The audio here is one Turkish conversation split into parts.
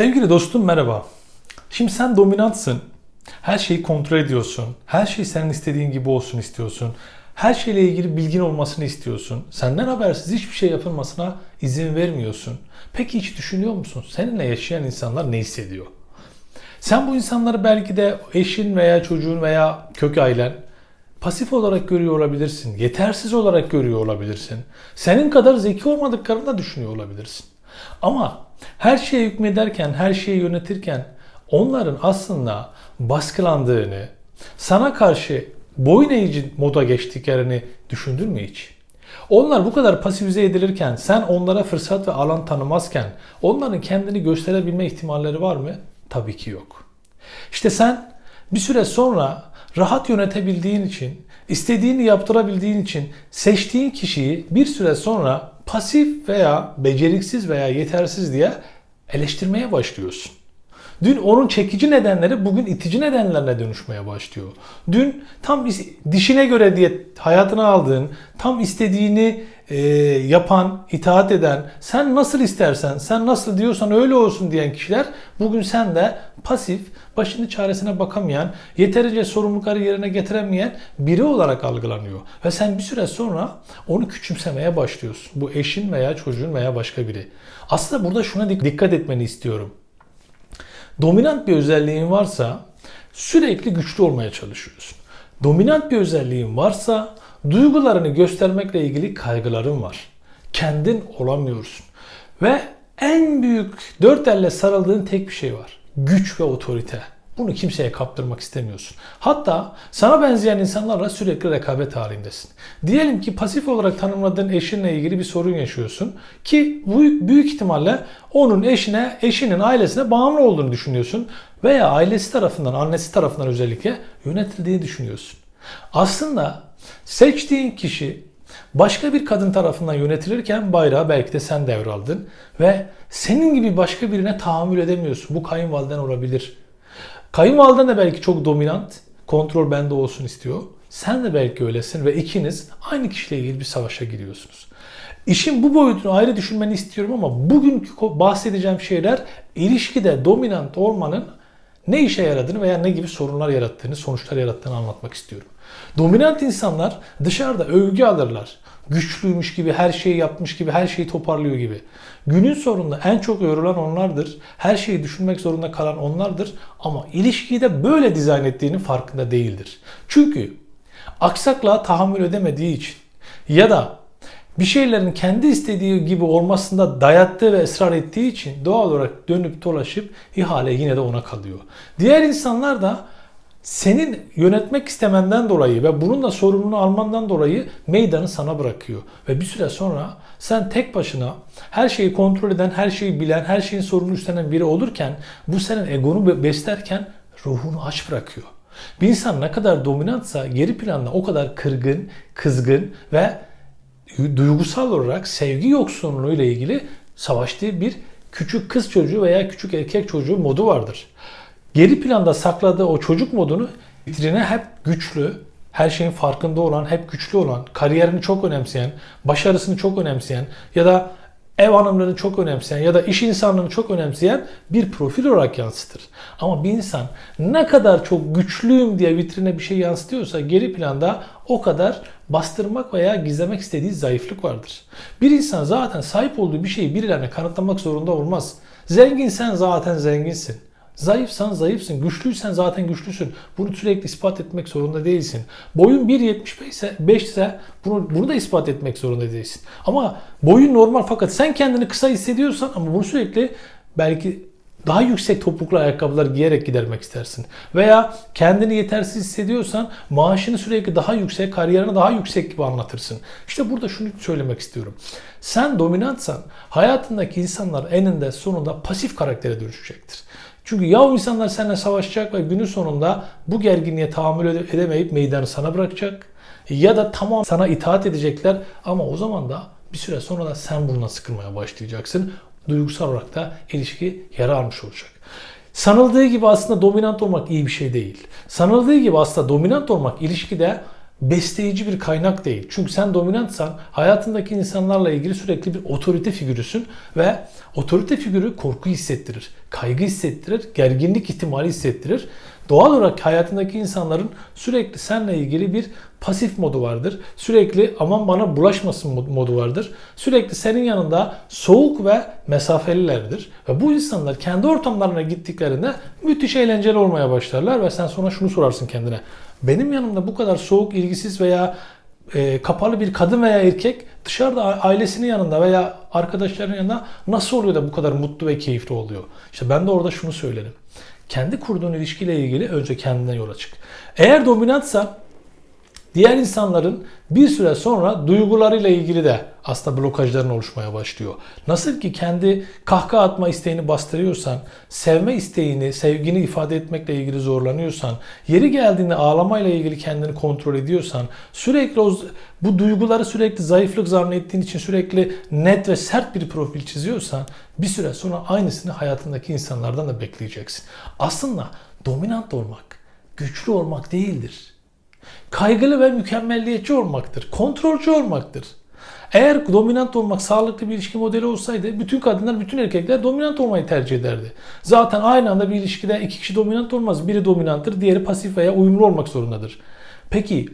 Sevgili dostum merhaba. Şimdi sen dominantsın. Her şeyi kontrol ediyorsun. Her şey senin istediğin gibi olsun istiyorsun. Her şeyle ilgili bilgin olmasını istiyorsun. Senden habersiz hiçbir şey yapılmasına izin vermiyorsun. Peki hiç düşünüyor musun? Seninle yaşayan insanlar ne hissediyor? Sen bu insanları belki de eşin veya çocuğun veya kök ailen pasif olarak görüyor olabilirsin. Yetersiz olarak görüyor olabilirsin. Senin kadar zeki olmadıklarını da düşünüyor olabilirsin. Ama her şeye hükmederken, her şeyi yönetirken onların aslında baskılandığını, sana karşı boyun eğici moda geçtiklerini düşündün mü hiç? Onlar bu kadar pasifize edilirken, sen onlara fırsat ve alan tanımazken onların kendini gösterebilme ihtimalleri var mı? Tabii ki yok. İşte sen bir süre sonra rahat yönetebildiğin için, istediğini yaptırabildiğin için seçtiğin kişiyi bir süre sonra pasif veya beceriksiz veya yetersiz diye eleştirmeye başlıyorsun. Dün onun çekici nedenleri bugün itici nedenlerine dönüşmeye başlıyor. Dün tam dişine göre diye hayatına aldığın, tam istediğini e, yapan, itaat eden, sen nasıl istersen, sen nasıl diyorsan öyle olsun diyen kişiler bugün sen de pasif, başını çaresine bakamayan, yeterince sorumlulukları yerine getiremeyen biri olarak algılanıyor. Ve sen bir süre sonra onu küçümsemeye başlıyorsun. Bu eşin veya çocuğun veya başka biri. Aslında burada şuna dik- dikkat etmeni istiyorum. Dominant bir özelliğin varsa sürekli güçlü olmaya çalışıyorsun. Dominant bir özelliğin varsa duygularını göstermekle ilgili kaygıların var. Kendin olamıyorsun. Ve en büyük dört elle sarıldığın tek bir şey var. Güç ve otorite. Bunu kimseye kaptırmak istemiyorsun. Hatta sana benzeyen insanlarla sürekli rekabet halindesin. Diyelim ki pasif olarak tanımladığın eşinle ilgili bir sorun yaşıyorsun ki büyük, büyük ihtimalle onun eşine, eşinin ailesine bağımlı olduğunu düşünüyorsun veya ailesi tarafından, annesi tarafından özellikle yönetildiğini düşünüyorsun. Aslında seçtiğin kişi başka bir kadın tarafından yönetilirken bayrağı belki de sen devraldın ve senin gibi başka birine tahammül edemiyorsun. Bu kayınvaliden olabilir. Kayınvaliden de belki çok dominant, kontrol bende olsun istiyor. Sen de belki öylesin ve ikiniz aynı kişiyle ilgili bir savaşa giriyorsunuz. İşin bu boyutunu ayrı düşünmeni istiyorum ama bugünkü bahsedeceğim şeyler ilişkide dominant olmanın ne işe yaradığını veya ne gibi sorunlar yarattığını, sonuçlar yarattığını anlatmak istiyorum. Dominant insanlar dışarıda övgü alırlar. Güçlüymüş gibi, her şeyi yapmış gibi, her şeyi toparlıyor gibi. Günün sonunda en çok yorulan onlardır. Her şeyi düşünmek zorunda kalan onlardır. Ama ilişkiyi de böyle dizayn ettiğinin farkında değildir. Çünkü aksaklığa tahammül edemediği için ya da bir şeylerin kendi istediği gibi olmasında dayattığı ve ısrar ettiği için doğal olarak dönüp dolaşıp ihale yine de ona kalıyor. Diğer insanlar da senin yönetmek istemenden dolayı ve bununla sorumluluğunu almandan dolayı meydanı sana bırakıyor. Ve bir süre sonra sen tek başına her şeyi kontrol eden, her şeyi bilen, her şeyin sorumluluğunu üstlenen biri olurken bu senin egonu be- beslerken ruhunu aç bırakıyor. Bir insan ne kadar dominantsa geri planda o kadar kırgın, kızgın ve duygusal olarak sevgi yoksunluğu ile ilgili savaştığı bir küçük kız çocuğu veya küçük erkek çocuğu modu vardır. Geri planda sakladığı o çocuk modunu vitrine hep güçlü, her şeyin farkında olan, hep güçlü olan, kariyerini çok önemseyen, başarısını çok önemseyen ya da ev hanımlarını çok önemseyen ya da iş insanlarını çok önemseyen bir profil olarak yansıtır. Ama bir insan ne kadar çok güçlüyüm diye vitrine bir şey yansıtıyorsa geri planda o kadar bastırmak veya gizlemek istediği zayıflık vardır. Bir insan zaten sahip olduğu bir şeyi birilerine kanıtlamak zorunda olmaz. Zenginsen zaten zenginsin. Zayıfsan zayıfsın, güçlüysen zaten güçlüsün. Bunu sürekli ispat etmek zorunda değilsin. Boyun 1.75 ise 5 ise bunu, bunu da ispat etmek zorunda değilsin. Ama boyun normal fakat sen kendini kısa hissediyorsan ama bunu sürekli belki daha yüksek topuklu ayakkabılar giyerek gidermek istersin. Veya kendini yetersiz hissediyorsan maaşını sürekli daha yüksek, kariyerini daha yüksek gibi anlatırsın. İşte burada şunu söylemek istiyorum. Sen dominantsan hayatındaki insanlar eninde sonunda pasif karaktere dönüşecektir. Çünkü ya o insanlar seninle savaşacak ve günün sonunda bu gerginliğe tahammül ede- edemeyip meydanı sana bırakacak. Ya da tamam sana itaat edecekler ama o zaman da bir süre sonra da sen burnuna sıkılmaya başlayacaksın. Duygusal olarak da ilişki yara almış olacak. Sanıldığı gibi aslında dominant olmak iyi bir şey değil. Sanıldığı gibi aslında dominant olmak ilişkide besleyici bir kaynak değil. Çünkü sen dominantsan hayatındaki insanlarla ilgili sürekli bir otorite figürüsün ve otorite figürü korku hissettirir. kaygı hissettirir, gerginlik ihtimali hissettirir. Doğal olarak hayatındaki insanların sürekli seninle ilgili bir pasif modu vardır. Sürekli aman bana bulaşmasın mod- modu vardır. Sürekli senin yanında soğuk ve mesafelilerdir. Ve bu insanlar kendi ortamlarına gittiklerinde müthiş eğlenceli olmaya başlarlar ve sen sonra şunu sorarsın kendine. Benim yanımda bu kadar soğuk, ilgisiz veya e, kapalı bir kadın veya erkek dışarıda ailesinin yanında veya arkadaşlarının yanında nasıl oluyor da bu kadar mutlu ve keyifli oluyor? İşte ben de orada şunu söylerim. Kendi kurduğun ilişkiyle ilgili önce kendinden yola çık. Eğer dominantsa diğer insanların bir süre sonra duygularıyla ilgili de aslında blokajların oluşmaya başlıyor. Nasıl ki kendi kahkaha atma isteğini bastırıyorsan, sevme isteğini, sevgini ifade etmekle ilgili zorlanıyorsan, yeri geldiğinde ağlamayla ilgili kendini kontrol ediyorsan, sürekli o, bu duyguları sürekli zayıflık zannettiğin için sürekli net ve sert bir profil çiziyorsan bir süre sonra aynısını hayatındaki insanlardan da bekleyeceksin. Aslında dominant olmak, güçlü olmak değildir kaygılı ve mükemmelliyetçi olmaktır. Kontrolcü olmaktır. Eğer dominant olmak sağlıklı bir ilişki modeli olsaydı bütün kadınlar, bütün erkekler dominant olmayı tercih ederdi. Zaten aynı anda bir ilişkide iki kişi dominant olmaz. Biri dominanttır, diğeri pasif veya uyumlu olmak zorundadır. Peki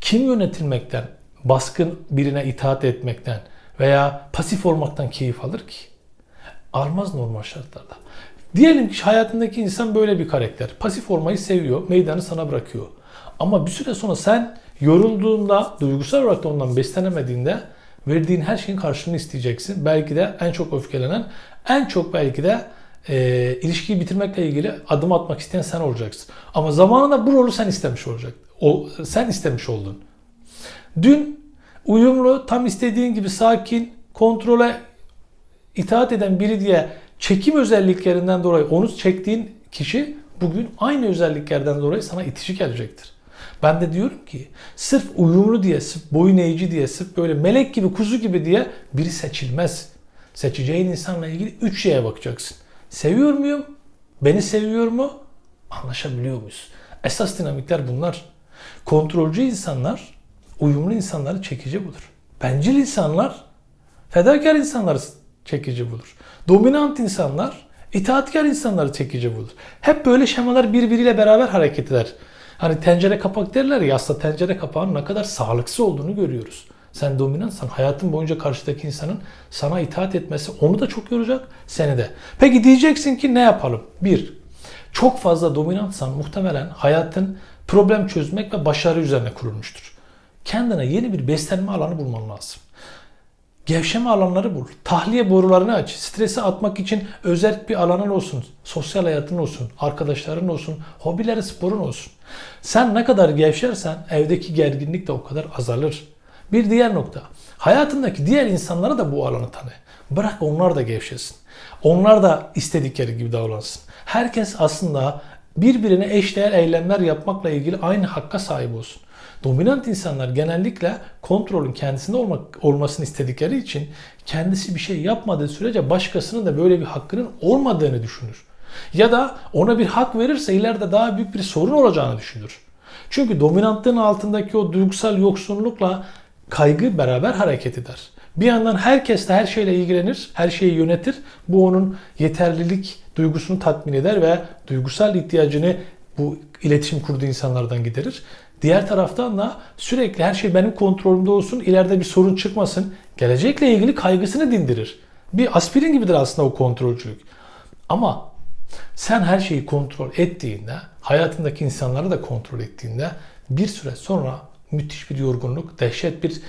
kim yönetilmekten, baskın birine itaat etmekten veya pasif olmaktan keyif alır ki? Almaz normal şartlarda. Diyelim ki hayatındaki insan böyle bir karakter. Pasif olmayı seviyor, meydanı sana bırakıyor. Ama bir süre sonra sen yorulduğunda, duygusal olarak da ondan beslenemediğinde verdiğin her şeyin karşılığını isteyeceksin. Belki de en çok öfkelenen, en çok belki de e, ilişkiyi bitirmekle ilgili adım atmak isteyen sen olacaksın. Ama zamanında bu rolü sen istemiş olacak. O, sen istemiş oldun. Dün uyumlu, tam istediğin gibi sakin, kontrole itaat eden biri diye çekim özelliklerinden dolayı onu çektiğin kişi bugün aynı özelliklerden dolayı sana itici gelecektir. Ben de diyorum ki sırf uyumlu diye, sırf boyun eğici diye, sırf böyle melek gibi, kuzu gibi diye biri seçilmez. Seçeceğin insanla ilgili üç şeye bakacaksın. Seviyor muyum? Beni seviyor mu? Anlaşabiliyor muyuz? Esas dinamikler bunlar. Kontrolcü insanlar, uyumlu insanları çekici bulur. Bencil insanlar, fedakar insanları çekici bulur. Dominant insanlar, itaatkar insanları çekici bulur. Hep böyle şemalar birbiriyle beraber hareket eder. Hani tencere kapak derler ya aslında tencere kapağının ne kadar sağlıksız olduğunu görüyoruz. Sen dominantsan hayatın boyunca karşıdaki insanın sana itaat etmesi onu da çok yoracak, seni de. Peki diyeceksin ki ne yapalım? Bir, çok fazla dominantsan muhtemelen hayatın problem çözmek ve başarı üzerine kurulmuştur. Kendine yeni bir beslenme alanı bulman lazım. Gevşeme alanları bul. Tahliye borularını aç. Stresi atmak için özel bir alanın olsun. Sosyal hayatın olsun. Arkadaşların olsun. Hobilerin, sporun olsun. Sen ne kadar gevşersen evdeki gerginlik de o kadar azalır. Bir diğer nokta. Hayatındaki diğer insanlara da bu alanı tanı. Bırak onlar da gevşesin. Onlar da istedikleri gibi davransın. Herkes aslında birbirine eşdeğer eylemler yapmakla ilgili aynı hakka sahip olsun. Dominant insanlar genellikle kontrolün kendisinde olmak olmasını istedikleri için kendisi bir şey yapmadığı sürece başkasının da böyle bir hakkının olmadığını düşünür. Ya da ona bir hak verirse ileride daha büyük bir sorun olacağını düşünür. Çünkü dominantlığın altındaki o duygusal yoksunlukla kaygı beraber hareket eder. Bir yandan herkes de her şeyle ilgilenir, her şeyi yönetir. Bu onun yeterlilik duygusunu tatmin eder ve duygusal ihtiyacını bu iletişim kurduğu insanlardan giderir. Diğer taraftan da sürekli her şey benim kontrolümde olsun, ileride bir sorun çıkmasın, gelecekle ilgili kaygısını dindirir. Bir aspirin gibidir aslında o kontrolcülük. Ama sen her şeyi kontrol ettiğinde, hayatındaki insanları da kontrol ettiğinde bir süre sonra müthiş bir yorgunluk, dehşet bir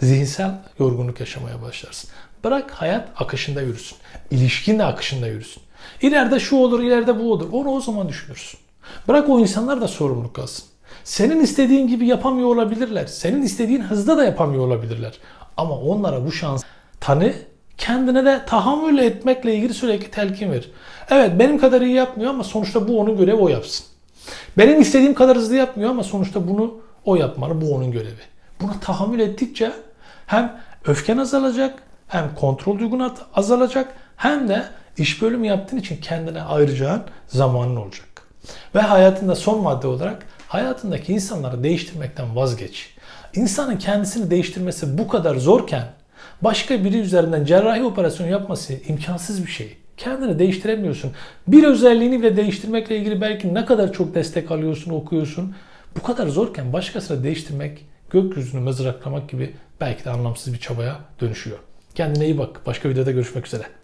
zihinsel yorgunluk yaşamaya başlarsın. Bırak hayat akışında yürüsün. İlişkin de akışında yürüsün. İleride şu olur, ileride bu olur. Onu o zaman düşünürsün. Bırak o insanlar da sorumluluk alsın. Senin istediğin gibi yapamıyor olabilirler. Senin istediğin hızda da yapamıyor olabilirler. Ama onlara bu şans tanı, kendine de tahammül etmekle ilgili sürekli telkin ver. Evet benim kadar iyi yapmıyor ama sonuçta bu onun görevi o yapsın. Benim istediğim kadar hızlı yapmıyor ama sonuçta bunu o yapmalı, bu onun görevi. Buna tahammül ettikçe hem öfken azalacak, hem kontrol duygun azalacak, hem de iş bölümü yaptığın için kendine ayıracağın zamanın olacak. Ve hayatında son madde olarak hayatındaki insanları değiştirmekten vazgeç. İnsanın kendisini değiştirmesi bu kadar zorken başka biri üzerinden cerrahi operasyon yapması imkansız bir şey. Kendini değiştiremiyorsun. Bir özelliğini bile değiştirmekle ilgili belki ne kadar çok destek alıyorsun, okuyorsun. Bu kadar zorken başkasına değiştirmek gökyüzünü mızraklamak gibi belki de anlamsız bir çabaya dönüşüyor. Kendine iyi bak. Başka videoda görüşmek üzere.